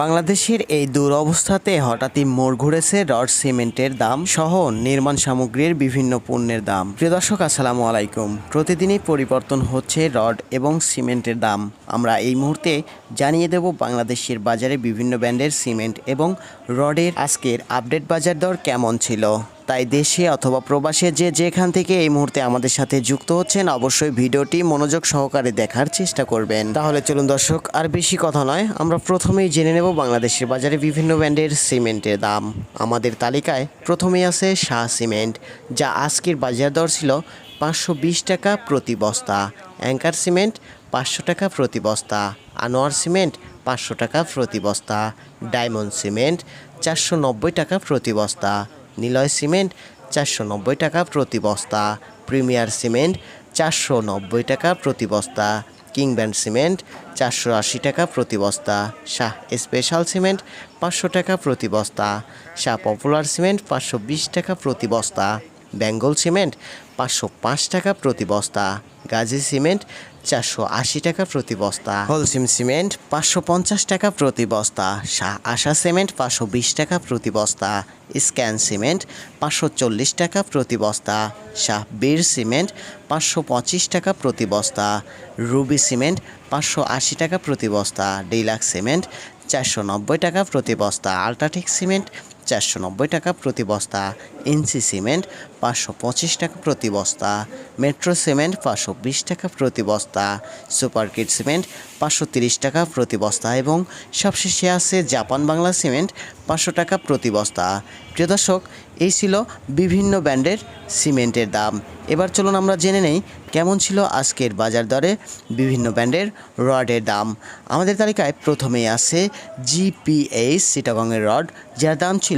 বাংলাদেশের এই দুরবস্থাতে হঠাৎই মোড় ঘুরেছে রড সিমেন্টের দাম সহ নির্মাণ সামগ্রীর বিভিন্ন পণ্যের দাম। প্রিয় দর্শক, আসসালামু আলাইকুম। প্রতিদিনই পরিবর্তন হচ্ছে রড এবং সিমেন্টের দাম। আমরা এই মুহূর্তে জানিয়ে দেব বাংলাদেশের বাজারে বিভিন্ন ব্র্যান্ডের সিমেন্ট এবং রডের আজকের আপডেট বাজার দর কেমন ছিল। তাই দেশে অথবা প্রবাসে যে যেখান থেকে এই মুহূর্তে আমাদের সাথে যুক্ত হচ্ছেন, অবশ্যই ভিডিওটি মনোযোগ সহকারে দেখার চেষ্টা করবেন। তাহলে চলুন দর্শক, আর বেশি কথা নয়, আমরা প্রথমেই জেনে নেব বাংলাদেশের বাজারে বিভিন্ন ব্র্যান্ডের সিমেন্টের দাম। আমাদের তালিকায় প্রথমেই আছে শাহ সিমেন্ট, যা আজকের বাজার দর ছিল পাঁচশো বিশ টাকা প্রতি বস্তা। অ্যাঙ্কার সিমেন্ট পাঁচশো টাকা প্রতি বস্তা। আনোয়ার সিমেন্ট পাঁচশো টাকা প্রতি বস্তা। ডায়মন্ড সিমেন্ট চারশো নব্বই টাকা প্রতি বস্তা। নিলয় সিমেন্ট, চারশো নব্বই টাকা প্রতি বস্তা। প্রিমিয়ার সিমেন্ট, চারশো নব্বই টাকা প্রতি বস্তা। কিংব্যান্ড সিমেন্ট, চারশো আশি টাকা প্রতি বস্তা। শাহ স্পেশাল সিমেন্ট, পাঁচশো টাকা প্রতি বস্তা। শাহ পপুলার সিমেন্ট, পাঁচশো বিশ টাকা প্রতি বস্তা। বেঙ্গল সিমেন্ট, পাঁচশো পাঁচ টাকা প্রতি বস্তা। গাজী সিমেন্ট চারশো আশি টাকা প্রতি বস্তা। হোলসিম সিমেন্ট, পাঁচশো পঞ্চাশ টাকা প্রতি বস্তা। শাহ আশা সিমেন্ট, পাঁচশো বিশ টাকা প্রতি বস্তা। স্ক্যান সিমেন্ট, পাঁচশো চল্লিশ টাকা প্রতি বস্তা। শাহ বীর সিমেন্ট, পাঁচশো পঁচিশ টাকা প্রতি বস্তা। রুবি সিমেন্ট, পাঁচশো আশি টাকা প্রতি বস্তা। ডিলাক্স সিমেন্ট, চারশো নব্বই টাকা প্রতি বস্তা। আল্ট্রাটেক সিমেন্ট চারশো নব্বই টাকা প্রতি বস্তা ইনসি সিমেন্ট পাঁচশো পঁচিশ টাকা প্রতি বস্তা, মেট্রো সিমেন্ট পাঁচশো বিশ টাকা প্রতি বস্তা সুপার কিট সিমেন্ট পাঁচশো তিরিশ টাকা প্রতি বস্তা এবং সবশেষে আছে জাপান বাংলা সিমেন্ট পাঁচশো টাকা প্রতি বস্তা। প্রিয় দর্শক, এই ছিল বিভিন্ন ব্র্যান্ডের সিমেন্টের দাম। এবার চলুন আমরা জেনে নেই কেমন ছিল আজকের বাজার দরে বিভিন্ন ব্র্যান্ডের রডের দাম। আমাদের তালিকায় প্রথমেই আছে জিপিএইচ সিটাগংয়ের রড, যার দাম ছিল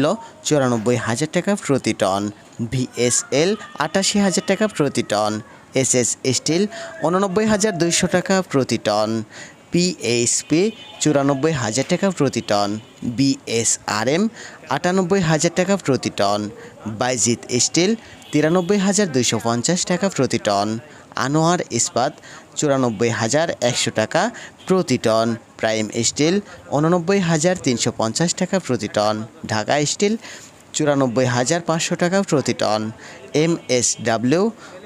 চুরানব্বই হাজার টাকা প্রতি টন। ভিএসএল আটাশি হাজার টাকা প্রতি টন। এস এস স্টিল উননব্বই হাজার দুইশো টাকা প্রতি টন। পিএইচপি চুরানব্বই হাজার টাকা প্রতি টন বিএসআরএম আটানব্বই হাজার টাকা প্রতি টন, বাইজিৎ স্টিল তিরানব্বই হাজার দুইশো পঞ্চাশ টাকা প্রতি টন, আনোয়ার ইস্পাত চুরানব্বই হাজার একশো টাকা প্রতি টন, প্রাইম স্টিল উননব্বই হাজার তিনশো পঞ্চাশ টাকা প্রতি টন, ঢাকা স্টিল চুরানব্বই হাজার পাঁচশো টাকা প্রতি টন, এম এস ডাব্লিউ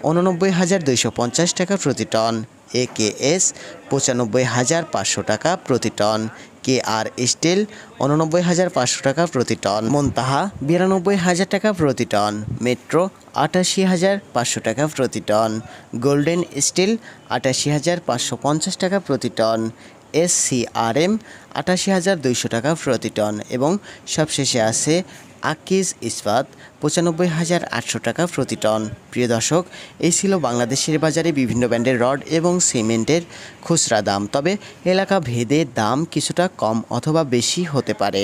উননব্বই হাজার দুইশো পঞ্চাশ টাকা প্রতি টন এ কে এস পঁচানব্বই হাজার পাঁচশো টাকা প্রতি টন। কে আর স্টিল উননব্বই হাজার পাঁচশো টাকা প্রতি টন। মন্তাহা বিরানব্বই হাজার টাকা প্রতি টন। মেট্রো আটাশি হাজার পাঁচশো টাকা প্রতি টন। গোল্ডেন স্টিল আটাশি হাজার পাঁচশো পঞ্চাশ টাকা প্রতি ton. S C R M আটাশি হাজার দুইশো টাকা প্রতি টন এবং সবশেষে আছে আকিজ ইস্পাত, পঁচানব্বই হাজার আটশো টাকা প্রতি টন। প্রিয় দর্শক, এই ছিল বাংলাদেশের বাজারে বিভিন্ন ব্র্যান্ডের রড এবং সিমেন্টের খুচরা দাম। তবে এলাকা ভেদে দাম কিছুটা কম অথবা বেশি হতে পারে।